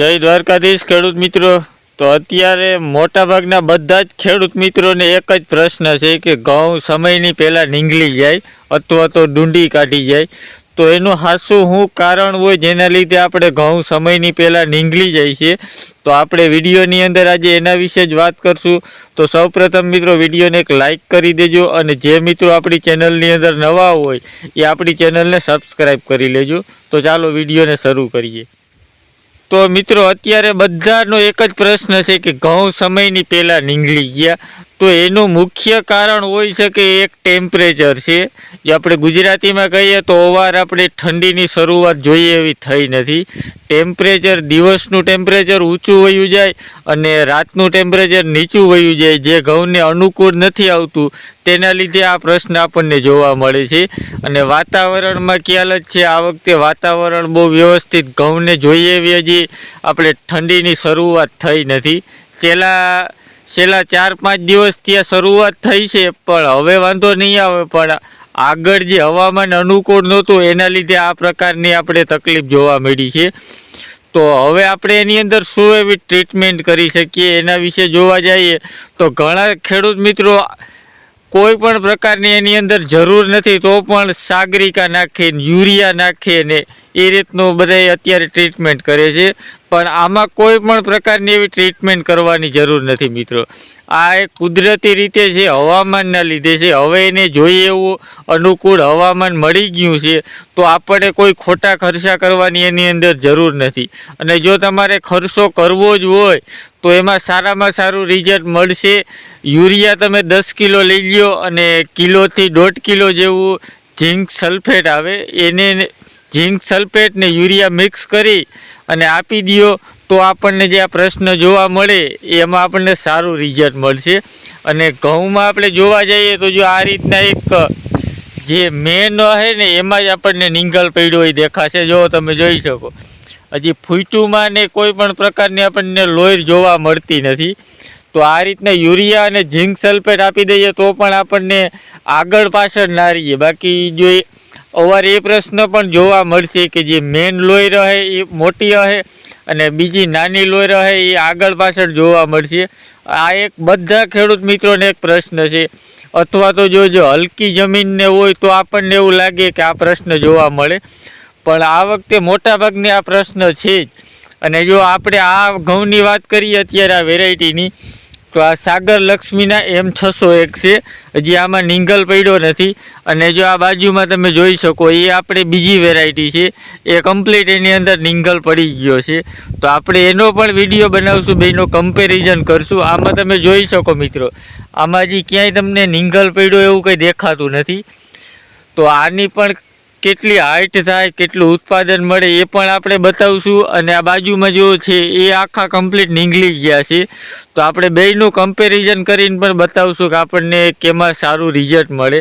જય દ્વારકાધીશ ખેડૂત મિત્રો. તો અત્યારે મોટાભાગના બધા જ ખેડૂત મિત્રોને એક જ પ્રશ્ન છે કે ઘઉં સમયની પહેલાં નીંગળી જાય અથવા તો ડુંડી કાઢી જાય. તો એનું હાસું શું કારણ હોય જેના લીધે આપણે ઘઉં સમયની પહેલાં નીંગળી જાય છે. તો આપણે વિડીયોની અંદર આજે એના વિશે જ વાત કરશું. તો સૌપ્રથમ મિત્રો વિડીયોને એક લાઇક કરી દેજો અને જે મિત્રો આપણી ચેનલની અંદર નવા હોય એ આપણી ચેનલને સબસ્ક્રાઈબ કરી લેજો. તો ચાલો વિડીયોને શરૂ કરીએ. તો મિત્રો અત્યારે બધાનો એક જ પ્રશ્ન છે કે ઘઉં સમયની પહેલાં નીંગળી ગયા તો એનું મુખ્ય કારણ હોઈ શકે એક ટેમ્પરેચર છે. જે આપણે ગુજરાતીમાં કહીએ તો અવાર આપણે ઠંડીની શરૂઆત જોઈએ એવી થઈ નથી. ટેમ્પરેચર દિવસનું ટેમ્પરેચર ઊંચું વયું જાય અને રાતનું ટેમ્પરેચર નીચું વયું જાય, જે ઘઉંને અનુકૂળ નથી આવતું. તેના લીધે આ પ્રશ્ન આપણને જોવા મળે છે. અને વાતાવરણમાં ખ્યાલ જ છે, આ વખતે વાતાવરણ બહુ વ્યવસ્થિત ઘઉંને જોઈએ એવી હજી આપણે ઠંડીની શરૂઆત થઈ નથી. છેલ્લા છેલ્લા ચાર પાંચ દિવસ ત્યાં શરૂઆત થઈ છે, પણ હવે વાંધો નહીં આવે, પણ આગળ જે હવામાન અનુકૂળ નહોતું, એના લીધે આ પ્રકારની આપણે તકલીફ જોવા મળી છે. તો હવે આપણે એની અંદર શું એવી ટ્રીટમેન્ટ કરી શકીએ, એના વિશે જોવા જઈએ, તો ઘણા ખેડૂત મિત્રો કોઈ પણ પ્રકારની એની અંદર જરૂર નથી, તો પણ સાગરિકા નાખે યુરિયા નાખે ને એ રીતનું બધાય અત્યારે ટ્રીટમેન્ટ કરે છે. પણ આમાં કોઈ પણ પ્રકારની એવી ટ્રીટમેન્ટ કરવાની જરૂર નથી મિત્રો. આ એક કુદરતી રીતે છે હવામાનના લીધે છે, હવે એને જોઈએ એવું અનુકૂળ હવામાન મળી ગયું છે, તો આપણે કોઈ ખોટા ખર્ચા કરવાની એની અંદર જરૂર નથી. અને જો તમારે ખર્ચો કરવો જ હોય, તો એમાં સારામાં સારું રિઝલ્ટ મળશે. યુરિયા તમે દસ કિલો લઈ લ્યો અને કિલોથી દોઢ કિલો જેવું ઝીંક સલ્ફેટ આવે, એને ઝીંક સલ્ફેટ ને યુરિયા મિક્સ કરી અને આપી દો તો આપણને જે આ પ્રશ્ન જોવા મળે, એમાં આપણને સારું રિઝલ્ટ મળશે. અને ઘઉંમાં આપણે જોવા જઈએ તો જો આ રીતના એક જે મેન છે ને, એમાં જ આપણને નિંગલ પડ્યો હોય દેખાશે. જો તમે જોઈ શકો. હજી ફૂટુમાં ને કોઈ પણ પ્રકારની આપણને લોહી જોવા મળતી નથી. તો આ રીતના યુરિયા અને ઝીંક સલ્ફેટ આપી દઈએ તો પણ આપણને આગળ પાછળ ના રહીએ. બાકી જો એ અવાર એ પ્રશ્ન પણ જોવા મળશે કે જે મેન લોહી રહે એ મોટી રહે અને બીજી નાની લોહી રહે એ આગળ પાછળ જોવા મળશે. આ એક બધા ખેડૂત મિત્રોને એક પ્રશ્ન છે. અથવા તો જો જો હલકી જમીનને હોય તો આપણને એવું લાગે કે આ પ્રશ્ન જોવા મળે. પણ આ વખતે મોટાભાગની આ પ્રશ્ન છે જ. અને જો આપણે આ ઘઉંની વાત કરીએ અત્યારે આ વેરાયટીની તો આ સાગર લક્ષ્મીના એમ છસો એક છે. હજી આમાં નિંગલ પડ્યો નથી. અને જો આ બાજુમાં તમે જોઈ શકો, એ આપણે બીજી વેરાયટી છે. એ કમ્પ્લીટ એની અંદર નિંગલ પડી ગયો છે. તો આપણે એનો પણ વીડિયો બનાવશું, બેનો કમ્પેરિઝન કરશું. આમાં તમે જોઈ શકો મિત્રો, આમાં હજી ક્યાંય તમને નિંગલ પડ્યો એવું કંઈ દેખાતું નથી. તો આની પણ કેટલી હાઇટ થાય, કેટલું ઉત્પાદન મળે એ પણ આપણે બતાવશું. અને આ બાજુમાં જો છે, એ આખા કમ્પ્લીટ નીંગળી ગયા છે. તો આપણે બેયનું કમ્પેરિઝન કરીને પણ બતાવશું કે આપણને કેમાં સારું રિઝલ્ટ મળે.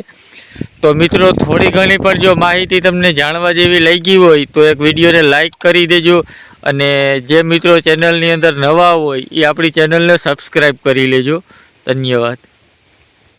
તો મિત્રો, થોડી ઘણી પણ જો માહિતી તમને જાણવા જેવી લઈ ગઈ હોય, તો એક વિડીયોને લાઈક કરી દેજો. અને જે મિત્રો ચેનલની અંદર નવા હોય, એ આપણી ચેનલને સબસ્ક્રાઈબ કરી લેજો. ધન્યવાદ.